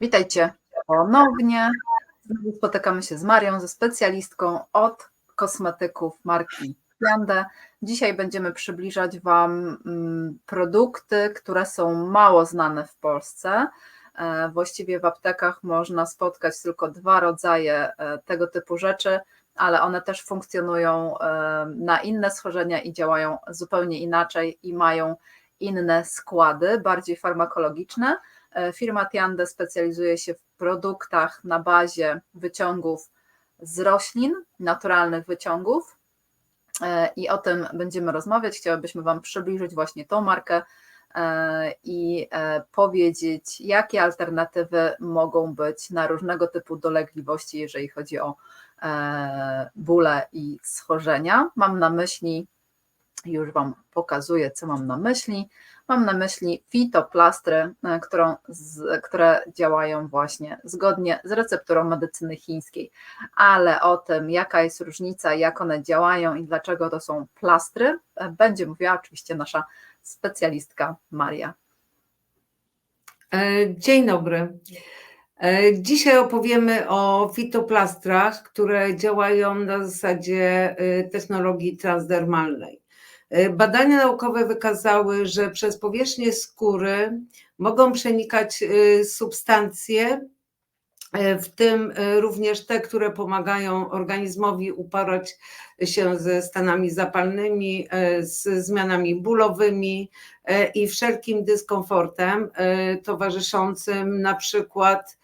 Witajcie ponownie. Znowu spotykamy się z Marią, ze specjalistką od kosmetyków marki Piande. Dzisiaj będziemy przybliżać Wam mm, produkty, które są mało znane w Polsce. E, Właściwie w aptekach można spotkać tylko dwa rodzaje e, tego typu rzeczy, ale one też funkcjonują e, na inne schorzenia i działają zupełnie inaczej i mają inne składy, bardziej farmakologiczne. E, Firma Tiande specjalizuje się w produktach na bazie wyciągów z roślin, naturalnych wyciągów. E, I o tym będziemy rozmawiać. Chciałabyśmy Wam przybliżyć właśnie tą markę e, i powiedzieć, jakie alternatywy mogą być na różnego typu dolegliwości, jeżeli chodzi o bóle i schorzenia. Mam na myśli, już Wam pokazuję, co mam na myśli. Mam na myśli fitoplastry, e, którą, z, które działają właśnie zgodnie z recepturą medycyny chińskiej. Ale o tym, jaka jest różnica, jak one działają i dlaczego to są plastry, e, będzie mówiła oczywiście nasza specjalistka Maria. E, dzień dobry. Dzisiaj opowiemy o fitoplastrach, które działają na zasadzie technologii transdermalnej. E, badania naukowe wykazały, że przez powierzchnię skóry mogą przenikać e, substancje, e, w tym również te, które pomagają organizmowi uporać się ze stanami zapalnymi, z zmianami bólowymi i wszelkim dyskomfortem towarzyszącym na przykład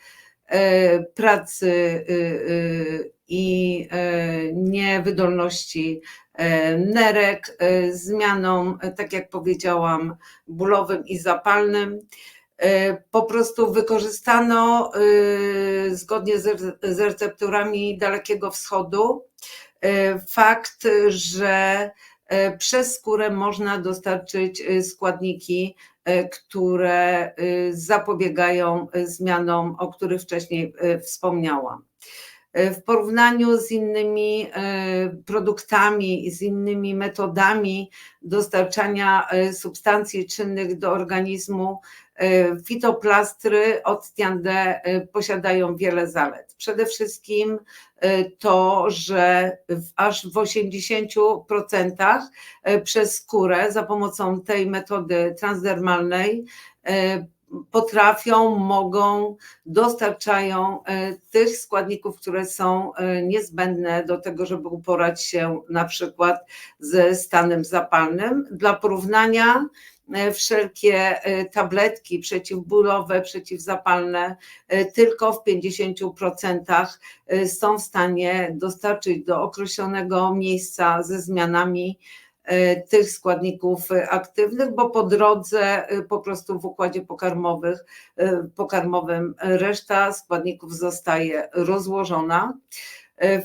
pracy i niewydolności nerek, e, zmianą, e, tak jak powiedziałam, bólowym i zapalnym. Po prostu wykorzystano zgodnie z recepturami Dalekiego Wschodu fakt, że przez skórę można dostarczyć składniki, które zapobiegają zmianom, o których wcześniej wspomniałam. E, w porównaniu z innymi e, produktami, z innymi metodami dostarczania e, substancji czynnych do organizmu, fitoplastry od Tiande posiadają wiele zalet. Przede wszystkim to, że w aż w 80% przez skórę za pomocą tej metody transdermalnej potrafią, mogą, dostarczają e, tych składników, które są e, niezbędne do tego, żeby uporać się na przykład ze stanem zapalnym. Dla porównania, e, wszelkie tabletki przeciwbólowe, przeciwzapalne tylko w 50% są w stanie dostarczyć do określonego miejsca ze zmianami tych składników aktywnych, bo po drodze e, po prostu w układzie pokarmowych, e, pokarmowym reszta składników zostaje rozłożona.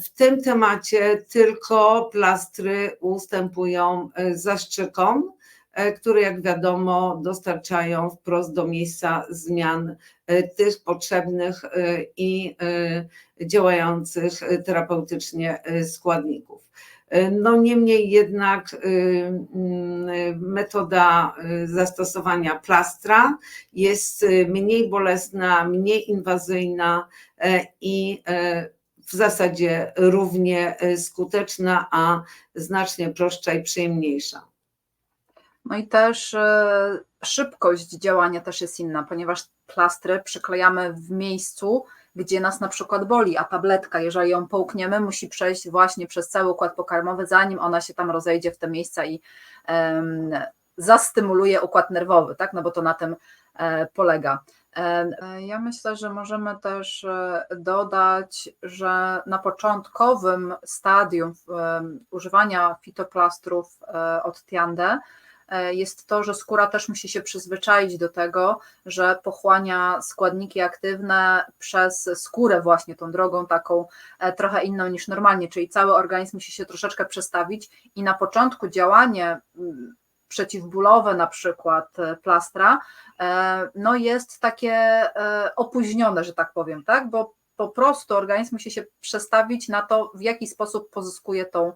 W tym temacie tylko plastry ustępują zaszczykom, które jak wiadomo dostarczają wprost do miejsca zmian tych potrzebnych i działających terapeutycznie składników. No niemniej jednak y, y, metoda y, zastosowania plastra jest mniej bolesna, mniej inwazyjna i w zasadzie równie skuteczna, a znacznie prostsza i przyjemniejsza. No i też szybkość działania też jest inna, ponieważ plastry przyklejamy w miejscu, gdzie nas na przykład boli, a tabletka, jeżeli ją połkniemy, musi przejść właśnie przez cały układ pokarmowy, zanim ona się tam rozejdzie w te miejsca i um, zastymuluje układ nerwowy, tak? No bo to na tym e, polega. E, ja myślę, że możemy też e, dodać, że na początkowym stadium używania fitoplastrów od Tiande jest to, że skóra też musi się przyzwyczaić do tego, że pochłania składniki aktywne przez skórę właśnie tą drogą taką e, trochę inną niż normalnie, czyli cały organizm musi się troszeczkę przestawić i na początku działanie mm, przeciwbólowe na przykład e, plastra, no jest takie opóźnione, że tak powiem, tak, bo po prostu organizm musi się przestawić na to, w jaki sposób pozyskuje tą e,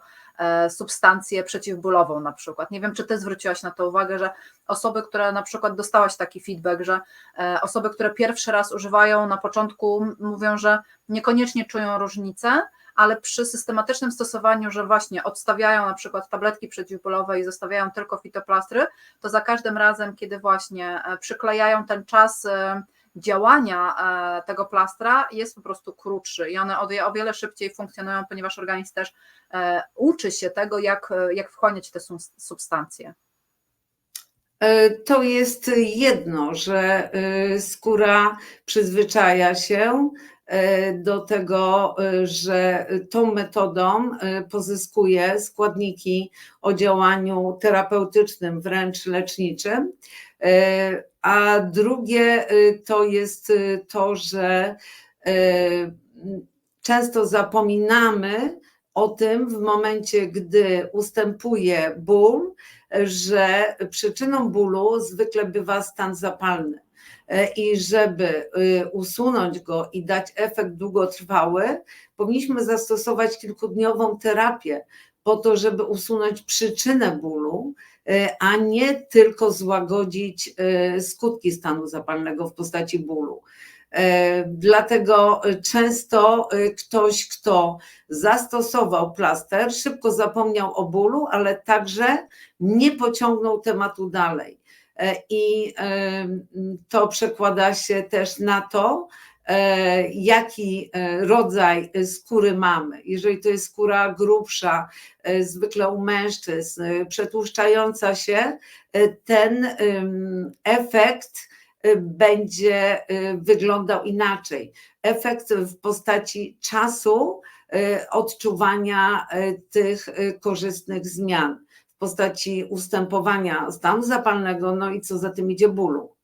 substancję przeciwbólową na przykład. Nie wiem, czy ty zwróciłaś na to uwagę, że osoby, które na przykład dostałaś taki feedback, że e, osoby, które pierwszy raz używają na początku mówią, że niekoniecznie czują różnicę, ale przy systematycznym stosowaniu, że właśnie odstawiają na przykład tabletki przeciwbólowe i zostawiają tylko fitoplastry, to za każdym razem, kiedy właśnie e, przyklejają ten czas e, działania e, tego plastra jest po prostu krótszy i one o wiele szybciej funkcjonują, ponieważ organizm też uczy się tego, jak, jak wchłaniać te substancje. To jest jedno, że skóra przyzwyczaja się E, do tego, e, że tą metodą e, pozyskuje składniki o działaniu terapeutycznym, wręcz leczniczym. A drugie to jest to, że często zapominamy o tym w momencie, gdy ustępuje ból, że przyczyną bólu zwykle bywa stan zapalny. E, i żeby y, usunąć go i dać efekt długotrwały, powinniśmy zastosować kilkudniową terapię po to, żeby usunąć przyczynę bólu, a nie tylko złagodzić e, skutki stanu zapalnego w postaci bólu. Dlatego często ktoś, kto zastosował plaster, szybko zapomniał o bólu, ale także nie pociągnął tematu dalej. I to przekłada się też na to, jaki e, rodzaj skóry mamy. Jeżeli to jest skóra grubsza, zwykle u mężczyzn, przetłuszczająca się, ten efekt będzie wyglądał inaczej. Efekt w postaci czasu odczuwania tych korzystnych zmian postaci ustępowania stanu zapalnego, no i co za tym idzie bólu.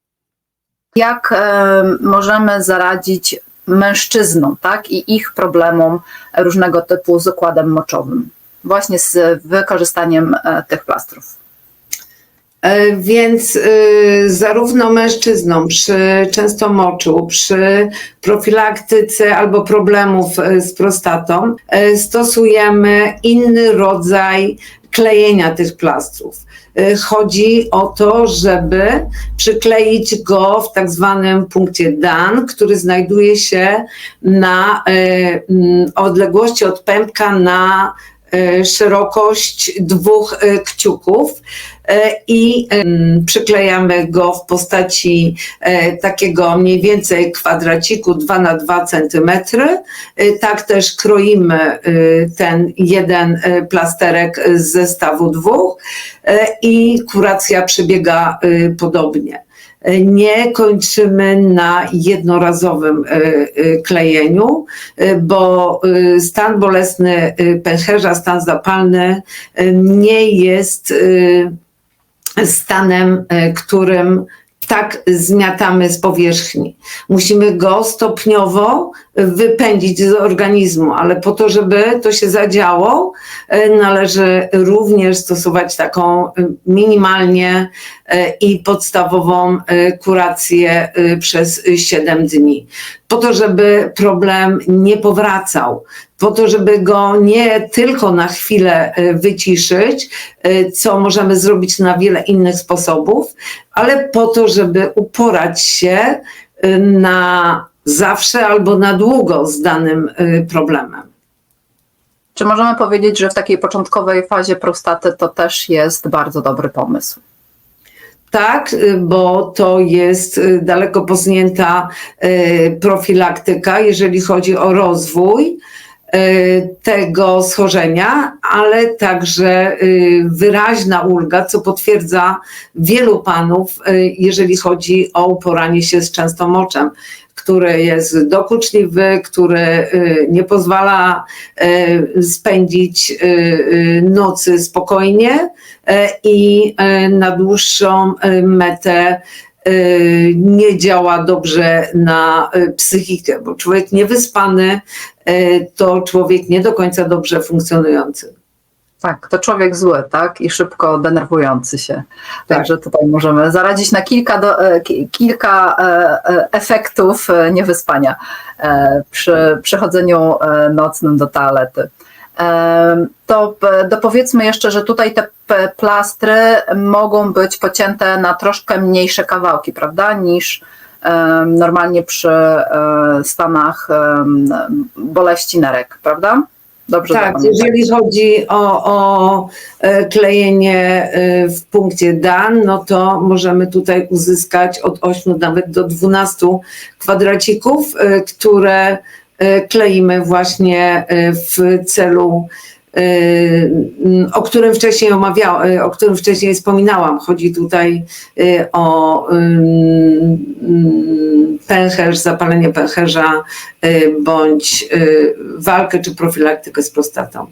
Jak e, możemy zaradzić mężczyznom, tak, i ich problemom różnego typu z układem moczowym, właśnie z wykorzystaniem e, tych plastrów? E, więc zarówno mężczyznom przy często moczu, przy profilaktyce albo problemów z prostatą stosujemy inny rodzaj klejenia tych plastrów. Y, chodzi o to, żeby przykleić go w tak zwanym punkcie DAN, który znajduje się na y, odległości od pępka na y, szerokość dwóch kciuków. E, i przyklejamy go w postaci takiego mniej więcej kwadraciku 2 na 2 cm. Tak też kroimy ten jeden plasterek z zestawu dwóch i kuracja przebiega podobnie nie kończymy na jednorazowym klejeniu, bo stan bolesny pęcherza, stan zapalny nie jest stanem, którym tak zmiatamy z powierzchni. Musimy go stopniowo wypędzić z organizmu, ale po to, żeby to się zadziało, e, należy również stosować taką e, minimalnie i podstawową kurację przez 7 dni. Po to, żeby problem nie powracał, po to, żeby go nie tylko na chwilę e, wyciszyć, e, co możemy zrobić na wiele innych sposobów, ale po to, żeby uporać się e, na zawsze albo na długo z danym problemem. Czy możemy powiedzieć, że w takiej początkowej fazie prostaty to też jest bardzo dobry pomysł? Tak, bo to jest daleko posunięta profilaktyka, jeżeli chodzi o rozwój tego schorzenia, ale także y, wyraźna ulga, co potwierdza wielu panów, y, jeżeli chodzi o uporanie się z częstomoczem, który jest dokuczliwy, który nie pozwala spędzić nocy spokojnie i na dłuższą metę Y, nie działa dobrze na y, psychikę, bo człowiek niewyspany y, to człowiek nie do końca dobrze funkcjonujący. Tak, to człowiek zły, tak? I szybko denerwujący się. Tak. Także tutaj możemy zaradzić na kilka, do, e, kilka e, e, efektów niewyspania przy przechodzeniu nocnym do toalety. To p- dopowiedzmy jeszcze, że tutaj te plastry mogą być pocięte na troszkę mniejsze kawałki, prawda, niż normalnie przy e, stanach boleści nerek, prawda? Dobrze Tak, zapamiętam. jeżeli chodzi o, o e, klejenie e, w punkcie dan, no to możemy tutaj uzyskać od 8 nawet do 12 kwadracików, e, które e, kleimy właśnie e, w celu, m, o którym wcześniej omawiałam, o którym wcześniej wspominałam. Chodzi tutaj o pęcherz, zapalenie pęcherza y, bądź y, walkę czy profilaktykę z prostatą.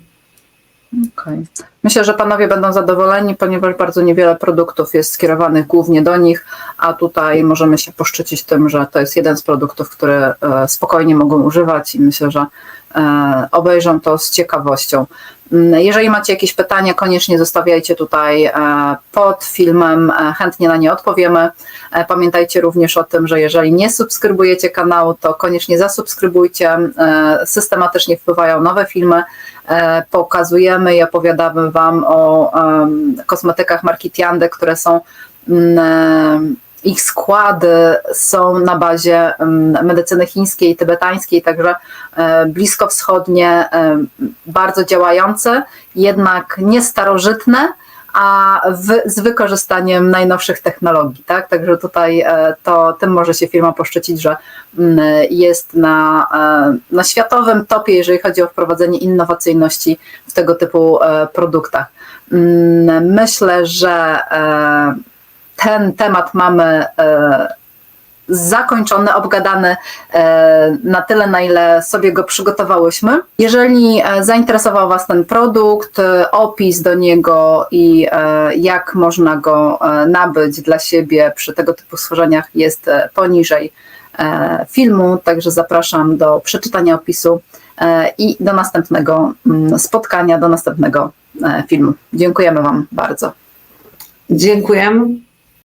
Okej. Myślę, że panowie będą zadowoleni, ponieważ bardzo niewiele produktów jest skierowanych głównie do nich, a tutaj możemy się poszczycić tym, że to jest jeden z produktów, które e, spokojnie mogą używać i myślę, że e, obejrzą to z ciekawością. Mm, Jeżeli macie jakieś pytania, koniecznie zostawiajcie tutaj e, pod filmem, chętnie na nie odpowiemy. Pamiętajcie również o tym, że jeżeli nie subskrybujecie kanału, to koniecznie zasubskrybujcie. Systematycznie wpływają nowe filmy. Pokazujemy i opowiadamy Wam o em, kosmetykach marki Tiande, które są em, ich składy są na bazie medycyny chińskiej tybetańskiej, także e, bliskowschodnie, bardzo działające, jednak nie starożytne, a w, z wykorzystaniem najnowszych technologii. Tak? Także tutaj e, to, tym może się firma poszczycić, że mm, jest na, e, na światowym topie, jeżeli chodzi o wprowadzenie innowacyjności w tego typu e, produktach. Mm, Myślę, że ten temat mamy zakończony, obgadany e, na tyle, na ile sobie go przygotowałyśmy. Jeżeli e, zainteresował Was ten produkt, e, opis do niego i jak można go nabyć dla siebie przy tego typu stworzeniach jest poniżej filmu, także zapraszam do przeczytania opisu i do następnego mm, spotkania, do następnego filmu. Dziękujemy Wam bardzo. Dziękujemy.